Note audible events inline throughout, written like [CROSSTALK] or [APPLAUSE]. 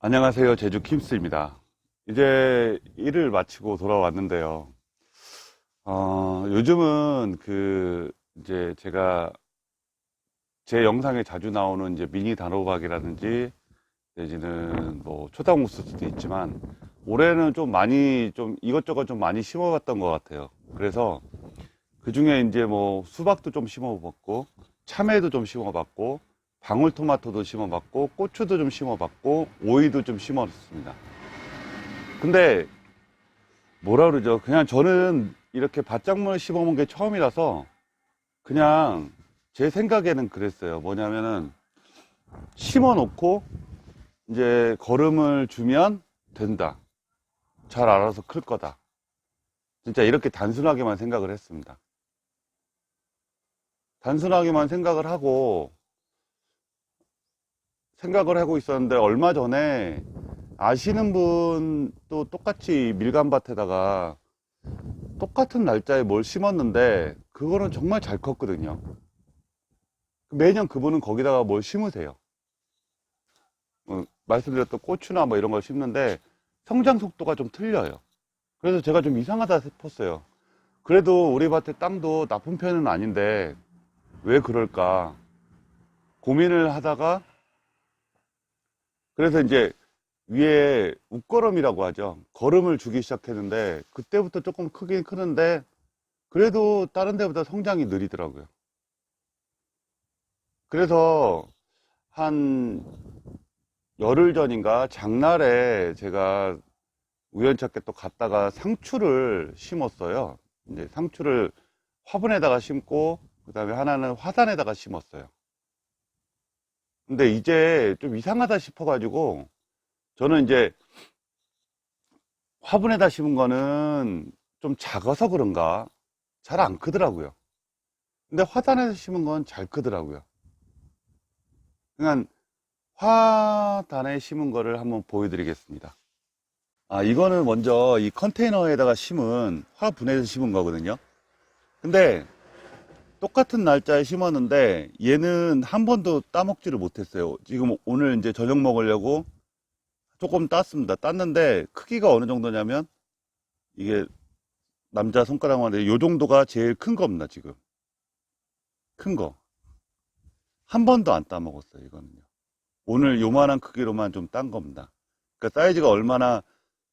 안녕하세요. 제주 킴스입니다. 이제 일을 마치고 돌아왔는데요. 어, 요즘은 그, 이제 제가 제 영상에 자주 나오는 이제 미니 단호박이라든지 내지는 뭐 초당옥수수도 있지만 올해는 좀 많이 좀 이것저것 좀 많이 심어봤던 것 같아요. 그래서 그 중에 이제 뭐 수박도 좀 심어봤고 참외도 좀 심어봤고 방울토마토도 심어봤고 고추도 좀 심어봤고 오이도 좀 심어봤습니다. 근데 뭐라 그러죠? 그냥 저는 이렇게 밭작물을 심어본 게 처음이라서 그냥 제 생각에는 그랬어요. 뭐냐면은 심어놓고 이제 거름을 주면 된다. 잘 알아서 클 거다. 진짜 이렇게 단순하게만 생각을 했습니다. 단순하게만 생각을 하고 생각을 하고 있었는데 얼마 전에 아시는 분도 똑같이 밀감밭에다가 똑같은 날짜에 뭘 심었는데 그거는 정말 잘 컸거든요. 매년 그분은 거기다가 뭘 심으세요. 어, 말씀드렸던 고추나 뭐 이런 걸 심는데 성장 속도가 좀 틀려요. 그래서 제가 좀 이상하다 싶었어요. 그래도 우리 밭의 땅도 나쁜 편은 아닌데 왜 그럴까 고민을 하다가 그래서 이제 위에 웃거름이라고 하죠. 걸음을 주기 시작했는데 그때부터 조금 크긴 크는데 그래도 다른 데보다 성장이 느리더라고요. 그래서 한 열흘 전인가 장날에 제가 우연찮게 또 갔다가 상추를 심었어요. 이제 상추를 화분에다가 심고 그 다음에 하나는 화단에다가 심었어요. 근데 이제 좀 이상하다 싶어가지고 저는 이제 화분에다 심은 거는 좀 작아서 그런가 잘 안 크더라고요. 근데 화단에서 심은 건 잘 크더라고요. 그러니까 화단에 심은 거를 한번 보여드리겠습니다. 아, 이거는 먼저 이 컨테이너에다가 심은 화분에서 심은 거거든요. 근데 똑같은 날짜에 심었는데 얘는 한 번도 따먹지를 못했어요. 지금 오늘 이제 저녁 먹으려고 조금 땄습니다. 땄는데 크기가 어느 정도냐면 이게 남자 손가락만 해요 정도가 제일 큰 겁니다. 지금 큰 거. 한 번도 안 따먹었어요. 이거는요. 오늘 요만한 크기로만 좀 딴 겁니다. 그러니까 사이즈가 얼마나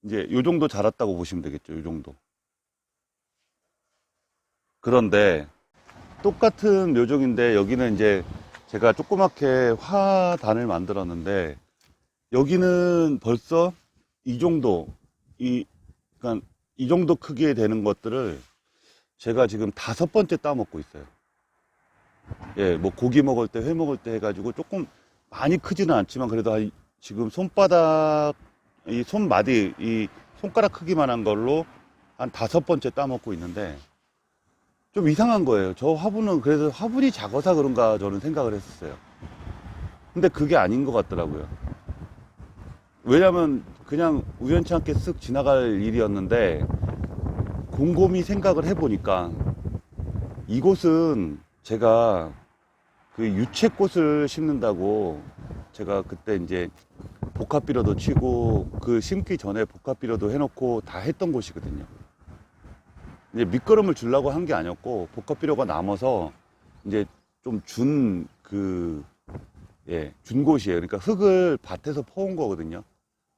이제 요 정도 자랐다고 보시면 되겠죠. 요 정도. 그런데 똑같은 묘종인데 여기는 이제 제가 조그맣게 화단을 만들었는데 여기는 벌써 이 정도 이 그러니까 이 정도 크기에 되는 것들을 제가 지금 다섯 번째 따 먹고 있어요. 예, 뭐 고기 먹을 때, 회 먹을 때 해가지고 조금 많이 크지는 않지만 그래도 한 지금 손바닥 이 손마디 이 손가락 크기만한 걸로 한 다섯 번째 따먹고 있는데 좀 이상한 거예요. 저 화분은 그래서 화분이 작아서 그런가 저는 생각을 했었어요. 근데 그게 아닌 것 같더라고요. 왜냐면 그냥 우연치 않게 쓱 지나갈 일이었는데 곰곰이 생각을 해보니까 이곳은 제가 그 유채꽃을 심는다고 제가 그때 이제 복합비료도 치고 그 심기 전에 복합비료도 해놓고 다 했던 곳이거든요. 이제 밑거름을 주려고 한 게 아니었고 복합 비료가 남아서 이제 좀 준 그, 예, 준 곳이에요. 그러니까 흙을 밭에서 퍼온 거거든요.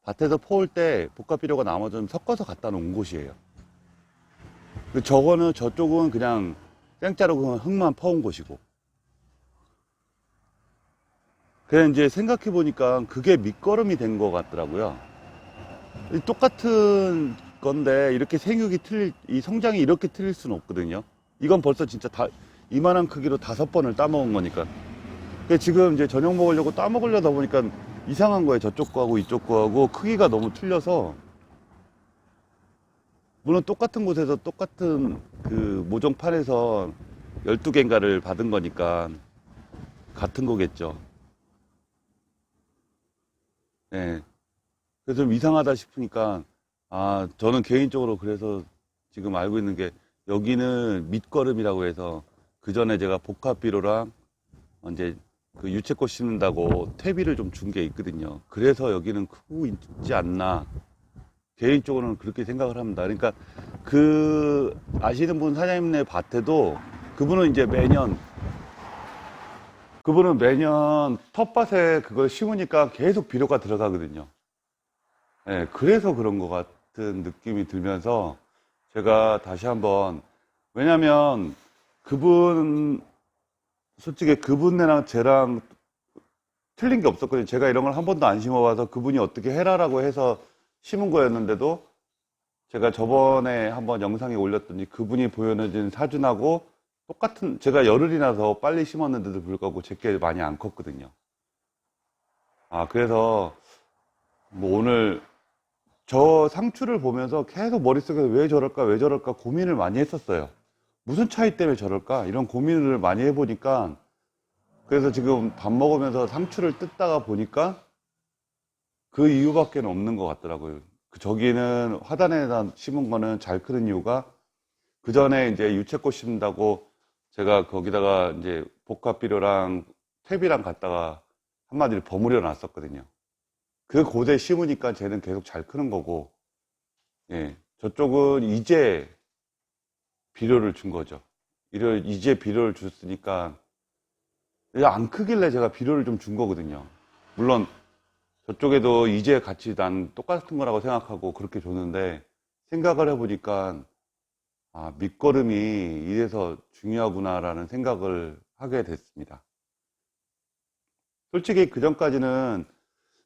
밭에서 퍼올 때 복합 비료가 남아서 좀 섞어서 갖다 놓은 곳이에요. 그 저거는 저쪽은 그냥 생짜로 그냥 흙만 퍼온 곳이고. 그래 이제 생각해 보니까 그게 밑거름이 된 것 같더라고요. 이 똑같은 건데 이렇게 생육이 틀릴 이 성장이 이렇게 틀릴 수는 없거든요. 이건 벌써 진짜 다 이만한 크기로 다섯 번을 따먹은 거니까. 지금 이제 저녁 먹으려고 따먹으려다 보니까 이상한 거예요. 저쪽 거하고 이쪽 거하고 크기가 너무 틀려서 물론 똑같은 곳에서 똑같은 그 모종판에서 12개인가를 받은 거니까 같은 거겠죠. 네. 그래서 좀 이상하다 싶으니까 아, 저는 개인적으로 그래서 지금 알고 있는 게 여기는 밑거름이라고 해서 그 전에 제가 복합비료랑 이제 그 유채꽃 심는다고 퇴비를 좀 준 게 있거든요. 그래서 여기는 크고 있지 않나. 개인적으로는 그렇게 생각을 합니다. 그러니까 그 아시는 분 사장님네 밭에도 그분은 이제 매년 그분은 매년 텃밭에 그걸 심으니까 계속 비료가 들어가거든요. 예, 그래서 그런 것 같 은 느낌이 들면서 제가 다시 한번 왜냐면 그분 솔직히 그분네랑 쟤랑 틀린 게 없었거든요. 제가 이런 걸 한 번도 안 심어봐서 그분이 어떻게 해라라고 해서 심은 거였는데도 제가 저번에 한번 영상에 올렸더니 그분이 보여준 사진하고 똑같은 제가 열흘이나 더 빨리 심었는데도 불구하고 제게 많이 안 컸거든요. 아 그래서 뭐 오늘 저 상추를 보면서 계속 머릿속에서 왜 저럴까 왜 저럴까 고민을 많이 했었어요. 무슨 차이 때문에 저럴까 이런 고민을 많이 해보니까 그래서 지금 밥 먹으면서 상추를 뜯다가 보니까 그 이유밖에 없는 것 같더라고요. 그 저기는 화단에다 심은 거는 잘 크는 이유가 그 전에 이제 유채꽃 심는다고 제가 거기다가 이제 복합비료랑 퇴비랑 갖다가 한마디로 버무려 놨었거든요. 그 고대 심으니까 쟤는 계속 잘 크는 거고, 예, 저쪽은 이제 비료를 준 거죠. 이를 이제 비료를 줬으니까 안 크길래 제가 비료를 좀 준 거거든요. 물론 저쪽에도 이제 같이 난 똑같은 거라고 생각하고 그렇게 줬는데 생각을 해보니까 아, 밑거름이 이래서 중요하구나라는 생각을 하게 됐습니다. 솔직히 그 전까지는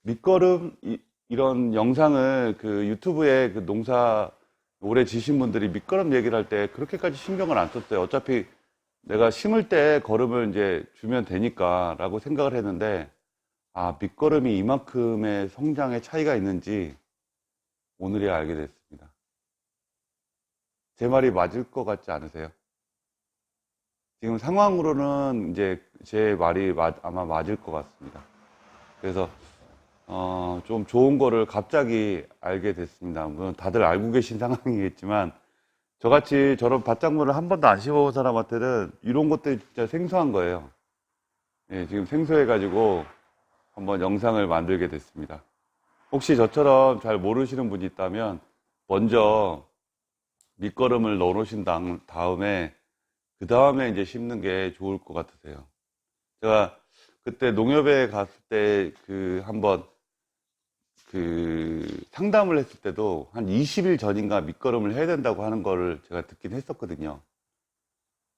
밑거름 이, 런 영상을 그 유튜브에 그 농사 오래 지신 분들이 밑거름 얘기를 할 때 그렇게까지 신경을 안 썼어요. 어차피 내가 심을 때 걸음을 이제 주면 되니까 라고 생각을 했는데 아, 밑거름이 이만큼의 성장의 차이가 있는지 오늘이야 알게 됐습니다. 제 말이 맞을 것 같지 않으세요? 지금 상황으로는 이제 제 말이 맞- 아마 맞을 것 같습니다. 그래서 어, 좀 좋은 거를 갑자기 알게 됐습니다. 물론 다들 알고 계신 [LAUGHS] 상황이겠지만 저같이 저런 밭작물을 한 번도 안 심어본 사람한테는 이런 것들이 진짜 생소한 거예요. 예, 지금 생소해가지고 한번 영상을 만들게 됐습니다. 혹시 저처럼 잘 모르시는 분이 있다면 먼저 밑거름을 넣어 놓으신 다음- 다음에 그 다음에 이제 심는 게 좋을 것 같으세요. 제가 그때 농협에 갔을 때 그 한번 그 상담을 했을 때도 한 20일 전인가 밑거름을 해야 된다고 하는 거를 제가 듣긴 했었거든요.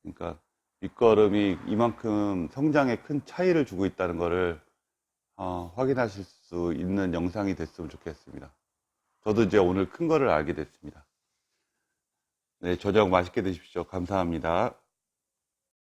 그러니까 밑거름이 이만큼 성장에 큰 차이를 주고 있다는 거를 어, 확인하실 수 있는 영상이 됐으면 좋겠습니다. 저도 이제 오늘 큰 거를 알게 됐습니다. 네, 저녁 맛있게 드십시오. 감사합니다.